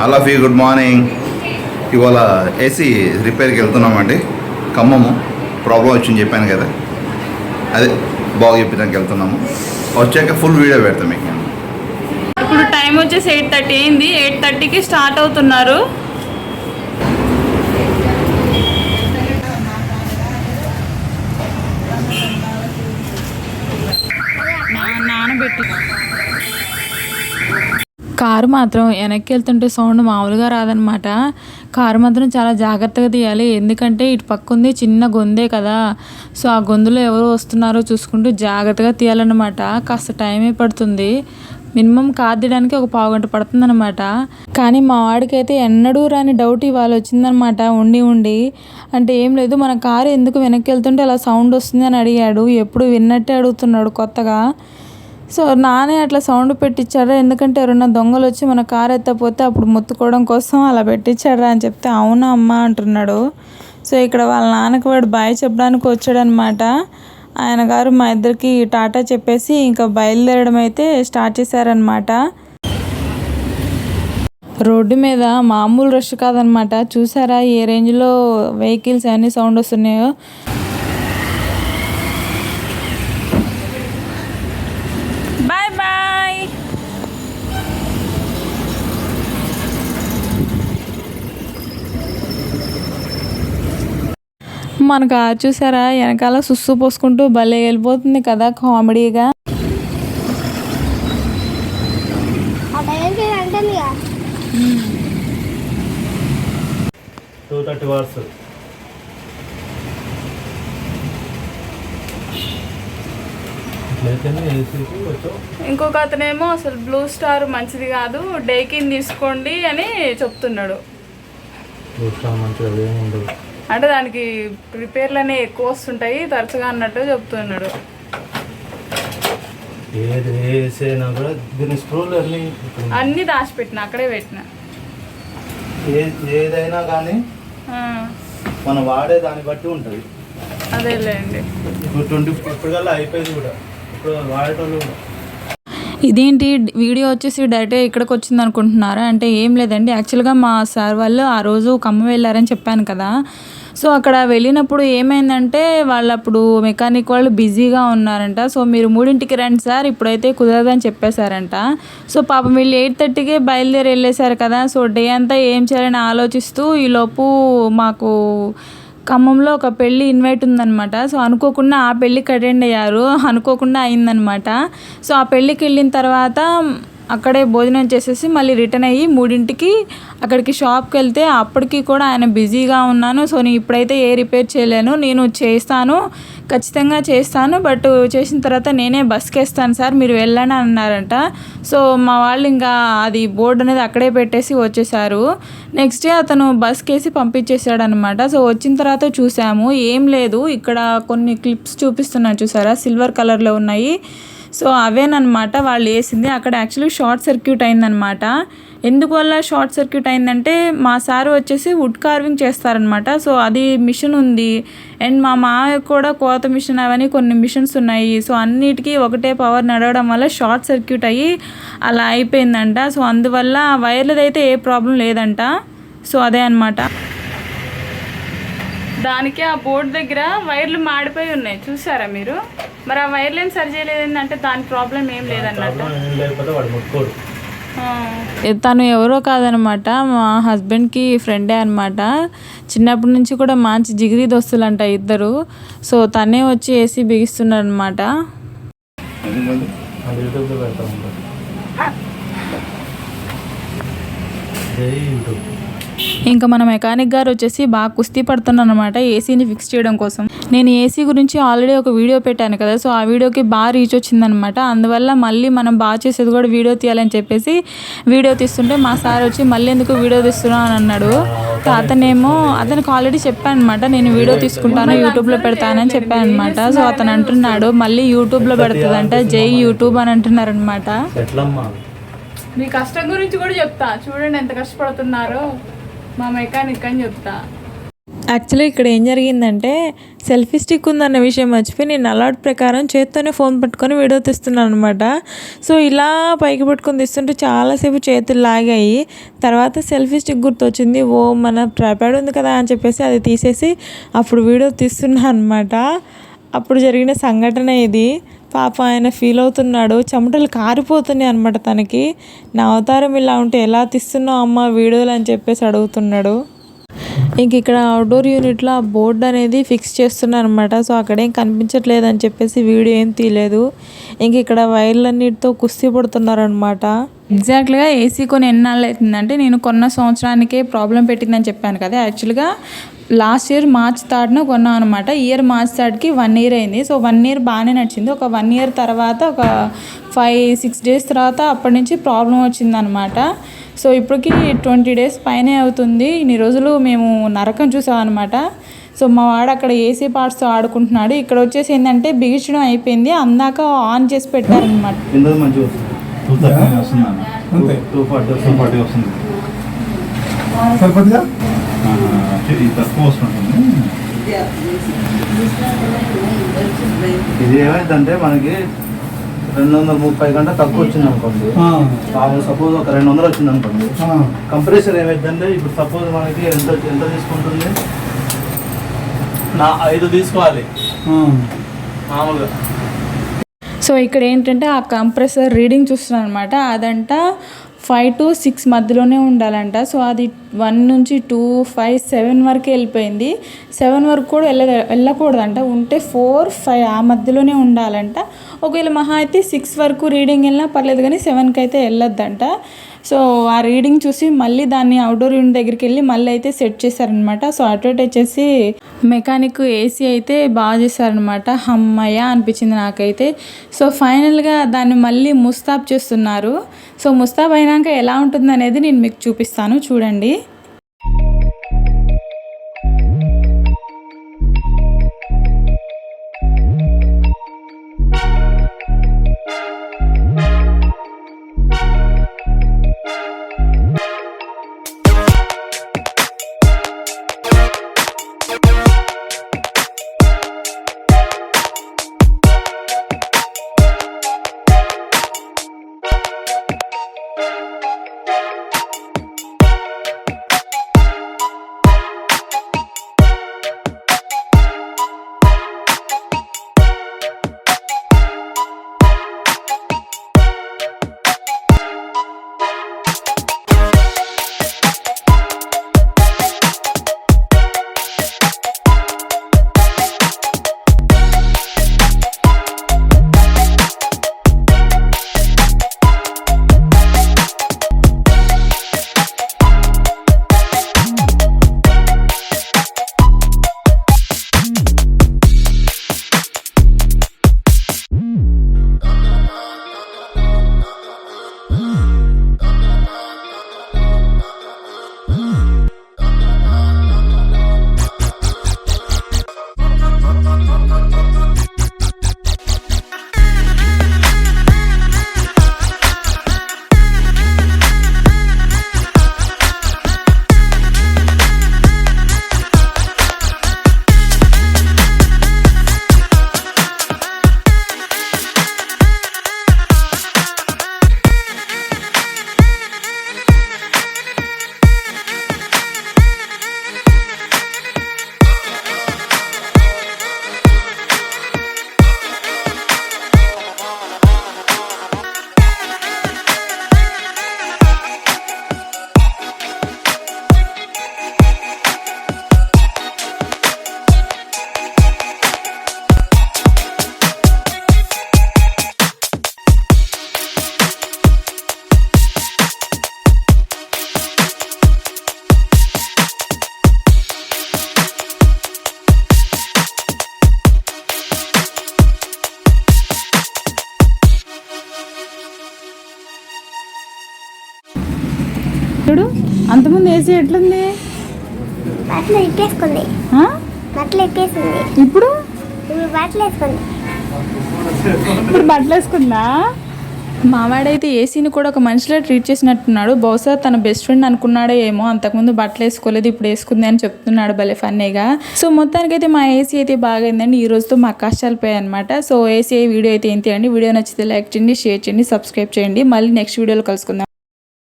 Hello ఫీ good morning ఇవాళ AC రిపేర్కి వెళ్తున్నామండి. ఖమ్మము. ప్రాబ్లం వచ్చింది చెప్పాను కదా. అదే బాగు చెప్పడానికి వెళ్తున్నాము. వచ్చాక ఫుల్ వీడియో పెడతాం మీకు. ఇప్పుడు టైం వచ్చేసి ఎయిట్ థర్టీ అయింది. ఎయిట్ థర్టీకి స్టార్ట్ అవుతున్నారు. కారు మాత్రం వెనక్కి వెళ్తుంటే సౌండ్ మామూలుగా రాదనమాట కారు మాత్రం చాలా జాగ్రత్తగా తీయాలి. ఎందుకంటే ఇటు పక్క ఉంది చిన్న గొందే కదా. సో ఆ గొంతులో ఎవరు వస్తున్నారో చూసుకుంటూ జాగ్రత్తగా తీయాలన్నమాట. కాస్త టైమే పడుతుంది. మినిమం కార్ తీయడానికి ఒక పావు గంట పడుతుందన్నమాట. కానీ మా వాడికైతే ఎన్నడూ రాని డౌట్ ఇవాళ వచ్చిందనమాట ఉండి ఉండి. అంటే ఏం లేదు మన కారు ఎందుకు వెనక్కి వెళ్తుంటే అలా సౌండ్ వస్తుంది అని అడిగాడు. ఎప్పుడు విన్నట్టే అడుగుతున్నాడు కొత్తగా. సో నానే అట్లా సౌండ్ పెట్టించారా ఎందుకంటే ఎవరైనా దొంగలు వచ్చి మన కార్ ఎత్తపోతే అప్పుడు మొత్తుకోవడం కోసం అలా పెట్టించారా అని చెప్తే అవునా అమ్మ అంటున్నాడు. సో ఇక్కడ వాళ్ళ నాన్నకి వాడు బాయ్ చెప్పడానికి వచ్చాడనమాట ఆయన గారు మా ఇద్దరికి టాటా చెప్పేసి ఇంకా బయలుదేరడం అయితే స్టార్ట్ చేశారనమాట రోడ్డు మీద మామూలు రష్ కాదనమాట చూసారా ఏ రేంజ్లో వెహికల్స్ అన్ని సౌండ్ వస్తున్నాయో బాయ్ బాయ్ మనకు ఆ చూసారా వెనకాల సుస్సు పోసుకుంటూ భలే వెళ్ళిపోతుంది కదా కామెడీగా. టైం థర్టీ ఇంకొక అతనేమో అసలు బ్లూ స్టార్ మంచిది కాదు డేకిన్ తీసుకోండి అని చెప్తున్నాడు. మంచిగా ఏమి ఉండదు అంటే దానికి రిపేర్లు అనేవి ఎక్కువ వస్తుంటాయి తరచుగా అన్నట్టు చెప్తున్నాడు. అన్ని ఇప్పుడు దాచిపెట్టిన అక్కడే పెట్టిన. ఏదైనా కానీ మనం వాడే దాన్ని బట్టి ఉంటుంది. అదేలేండి. ఇప్పుడు ట్వంటీ ఇప్పటికల్లా అయిపోయింది కూడా. ఇప్పుడు వాడేటోళ్ళు కూడా ఇదేంటి వీడియో వచ్చేసి డైరెక్ట్గా ఇక్కడికి వచ్చింది అనుకుంటున్నారా? అంటే ఏం లేదండి. యాక్చువల్గా మా సార్ వాళ్ళు ఆ రోజు ఖమ్మం వెళ్ళారని చెప్పాను కదా. సో అక్కడ వెళ్ళినప్పుడు ఏమైందంటే వాళ్ళు అప్పుడు మెకానిక్ వాళ్ళు బిజీగా ఉన్నారంట. సో మీరు మూడింటికి రండి సార్ ఇప్పుడైతే కుదరదని చెప్పేశారంట. సో పాపం వీళ్ళు ఎయిట్ థర్టీకే బయలుదేరి వెళ్ళేశారు కదా. సో డే అంతా ఏం చేయాలని ఆలోచిస్తూ ఈలోపు మాకు ఖమ్మంలో ఒక పెళ్ళి ఇన్వైట్ ఉందన్నమాట. సో అనుకోకుండా ఆ పెళ్ళికి అటెండ్ అయ్యారు. అనుకోకుండా అయిందనమాట సో ఆ పెళ్ళికి వెళ్ళిన తర్వాత అక్కడే భోజనం చేసేసి మళ్ళీ రిటర్న్ అయ్యి మూడింటికి అక్కడికి షాప్కి వెళ్తే అప్పటికి కూడా ఆయన బిజీగా ఉన్నాను. సో నేను ఇప్పుడైతే ఏ రిపేర్ చేయలేను. నేను చేస్తాను. ఖచ్చితంగా చేస్తాను బట్ చేసిన తర్వాత నేనే బస్కేస్తాను సార్ మీరు వెళ్ళండి అన్నారంట. సో మా వాళ్ళు ఇంకా అది బోర్డు అనేది అక్కడే పెట్టేసి వచ్చేసారు. నెక్స్ట్ డే అతను బస్కేసి వేసి పంపించేసాడు అనమాట సో వచ్చిన తర్వాత చూసాము ఏం లేదు. ఇక్కడ కొన్ని క్లిప్స్ చూపిస్తున్నాను చూసారా? సిల్వర్ కలర్లో ఉన్నాయి. సో అవేనమాట వాళ్ళు వేసింది. అక్కడ యాక్చువల్లీ షార్ట్ సర్క్యూట్ అయిందనమాట ఎందువల్ల షార్ట్ సర్క్యూట్ అయిందంటే మా సారు వచ్చేసి వుడ్ కార్వింగ్ చేస్తారనమాట సో అది మిషన్ ఉంది. అండ్ మా మా కూడా కోత మిషన్ అవన్నీ కొన్ని మిషన్స్ ఉన్నాయి. సో అన్నిటికీ ఒకటే పవర్ నడవడం వల్ల షార్ట్ సర్క్యూట్ అయ్యి అలా అయిపోయిందంట. సో అందువల్ల వైర్లది అయితే ఏ ప్రాబ్లం లేదంట. సో అదే అనమాట దానికి ఆ బోర్డు దగ్గర వైర్లు మాడిపోయి ఉన్నాయి. చూసారా మీరు? మరి ఆ వైర్లు ఏం సరి చేయలేదు. అంటే దాని ప్రాబ్లం ఏం లేదన్నట్టు. ముట్టుకోడు. తను ఎవరో కాదనమాట మా హస్బెండ్కి ఫ్రెండే అనమాట చిన్నప్పటి నుంచి కూడా మంచి జిగిరి దోస్తులు అంట ఇద్దరు. సో తనే వచ్చి ఏసీ బిగిస్తున్నాడు అనమాట యూట్యూబ్. ఇంకా మన మెకానిక్ గారు వచ్చేసి బాగా కుస్తీ పడుతున్నాను అనమాట ఏసీని ఫిక్స్ చేయడం కోసం. నేను ఏసీ గురించి ఆల్రెడీ ఒక వీడియో పెట్టాను కదా సో ఆ వీడియోకి బాగా రీచ్ వచ్చిందనమాట అందువల్ల మళ్ళీ మనం బాగా చేసేది కూడా వీడియో తీయాలని చెప్పేసి వీడియో తీస్తుంటే మా సార్ వచ్చి మళ్ళీ ఎందుకు వీడియో తీస్తున్నావు అని అన్నాడు. సో అతనేమో అతనికి ఆల్రెడీ చెప్పాను అనమాట నేను వీడియో తీసుకుంటాను యూట్యూబ్లో పెడతానని చెప్పాను అనమాట సో అతను అంటున్నాడు మళ్ళీ యూట్యూబ్లో పెడుతుందంట జై యూట్యూబ్ అని అంటున్నారనమాట మీ కష్టం గురించి కూడా చెప్తా. చూడండి ఎంత కష్టపడుతున్నారో. మా మెకానిక్ అని చెప్తా. యాక్చువల్లీ ఇక్కడ ఏం జరిగిందంటే సెల్ఫీ స్టిక్ ఉందన్న విషయం మర్చిపోయి నేను అలర్ట్ ప్రకారం చేత్తోనే ఫోన్ పట్టుకొని వీడియో తీస్తున్నాను అనమాట సో ఇలా పైకి పట్టుకొని తీస్తుంటే చాలాసేపు చేతులు లాగాయి. తర్వాత సెల్ఫీ స్టిక్ గుర్తొచ్చింది ఓ మన ట్రైపాడ్ ఉంది కదా అని చెప్పేసి అది తీసేసి అప్పుడు వీడియో తీస్తున్నాను అనమాట అప్పుడు జరిగిన సంఘటన ఇది. పాప ఆయన ఫీల్ అవుతున్నాడు. చెమటలు కారిపోతున్నాయి అనమాట తనకి. నా అవతారం ఇలా ఉంటే ఎలా తీస్తున్నావు అమ్మ వీడియోలు అని చెప్పేసి అడుగుతున్నాడు. ఇంక ఇక్కడ అవుట్డోర్ యూనిట్లో ఆ బోర్డు అనేది ఫిక్స్ చేస్తున్నారు అనమాట సో అక్కడేం కనిపించట్లేదు అని చెప్పేసి వీడియో ఏం తీయలేదు. ఇంక ఇక్కడ వైర్లన్నిటితో కుస్తీ పడుతున్నారనమాట ఎగ్జాక్ట్గా ఏసీ కొని ఎన్నాళ్ళు అవుతుందంటే నేను కొన్న సంవత్సరానికే ప్రాబ్లం పెట్టిందని చెప్పాను కదా. యాక్చువల్గా లాస్ట్ ఇయర్ మార్చ్ థర్డ్న కొన్నాం అనమాట ఇయర్ మార్చ్ థర్డ్కి వన్ ఇయర్ అయింది. సో వన్ ఇయర్ బాగానే నడిచింది. ఒక వన్ ఇయర్ తర్వాత ఒక ఫైవ్ సిక్స్ డేస్ తర్వాత అప్పటి నుంచి ప్రాబ్లం వచ్చిందనమాట సో ఇప్పటికి ట్వంటీ డేస్ పైనే అవుతుంది. ఇన్ని రోజులు మేము నరకం చూసామన్నమాట సో మా వాడు అక్కడ ఏసీ పార్ట్స్తో ఆడుకుంటున్నాడు. ఇక్కడ వచ్చేసి ఏంటంటే బిగించడం అయిపోయింది. అందాక ఆన్ చేసి పెట్టారనమాట సరిపోతుందా? ఇది తక్కువ వస్తుంటుంది ఇది ఏమైందంటే మనకి రెండు వందల ముప్పై కంటే తక్కువ వచ్చింది అనుకోండి. మామూలు సపోజ్ ఒక రెండు వందలు వచ్చింది అనుకోండి. కంప్రెసర్ ఏమైందంటే ఇప్పుడు సపోజ్ మనకి ఎంత ఎంత తీసుకుంటుంది? నా ఐదు తీసుకోవాలి. మామూలుగా. సో ఇక్కడ ఏంటంటే ఆ కంప్రెసర్ రీడింగ్ చూస్తున్నాను అనమాట అదంట ఫైవ్ టు సిక్స్ మధ్యలోనే ఉండాలంట. సో అది వన్ నుంచి టూ ఫైవ్ సెవెన్ వరకు వెళ్ళిపోయింది. సెవెన్ వరకు కూడా వెళ్ళ వెళ్ళకూడదంట. ఉంటే ఫోర్ ఫైవ్ ఆ మధ్యలోనే ఉండాలంట. ఒకవేళ మహా అయితే సిక్స్ వరకు రీడింగ్ వెళ్ళినా పర్లేదు కానీ సెవెన్కి అయితే వెళ్ళొద్దంట. సో ఆ రీడింగ్ చూసి మళ్ళీ దాన్ని అవుట్డోర్ యూనిట్ దగ్గరికి వెళ్ళి మళ్ళీ అయితే సెట్ చేశారనమాట సో అటు వచ్చేసి మెకానిక్ ఏసీ అయితే బాగా చేశారనమాట హమ్మయ్య అనిపించింది నాకైతే. సో ఫైనల్గా దాన్ని మళ్ళీ ముస్తాబ్ చేస్తున్నారు. సో ముస్తాబ్ అయినాక ఎలా ఉంటుంది అనేది నేను మీకు చూపిస్తాను. చూడండి. చూడు. అంతకుముందు ఏసీ ఎట్లుంది? బట్టలు ఇప్పేసుకుంది? బట్టలు ఇప్పేసింది. ఇప్పుడు? బట్టలు వేసుకుంది. ఇప్పుడు బట్టలు వేసుకుందా? మావాడైతే ఏసీని కూడా ఒక మనిషిలో ట్రీట్ చేసినట్టున్నాడు. బహుశా తన బెస్ట్ ఫ్రెండ్ అనుకున్నాడో ఏమో అంతకుముందు బట్టలు వేసుకోలేదు ఇప్పుడు వేసుకుంది అని చెప్తున్నాడు భలే ఫన్నీగా. సో మొత్తానికైతే మా ఏసీ అయితే బాగైందండి. ఈ రోజుతో మా కష్టాలు పోయాయి అనమాట సో ఏసీ వీడియో అయితే ఏంటి అండి? వీడియో నచ్చితే లైక్ చేయండి షేర్ చేయండి సబ్స్క్రైబ్ చేయండి. మళ్ళీ నెక్స్ట్ వీడియోలో కలుసుకుందాం.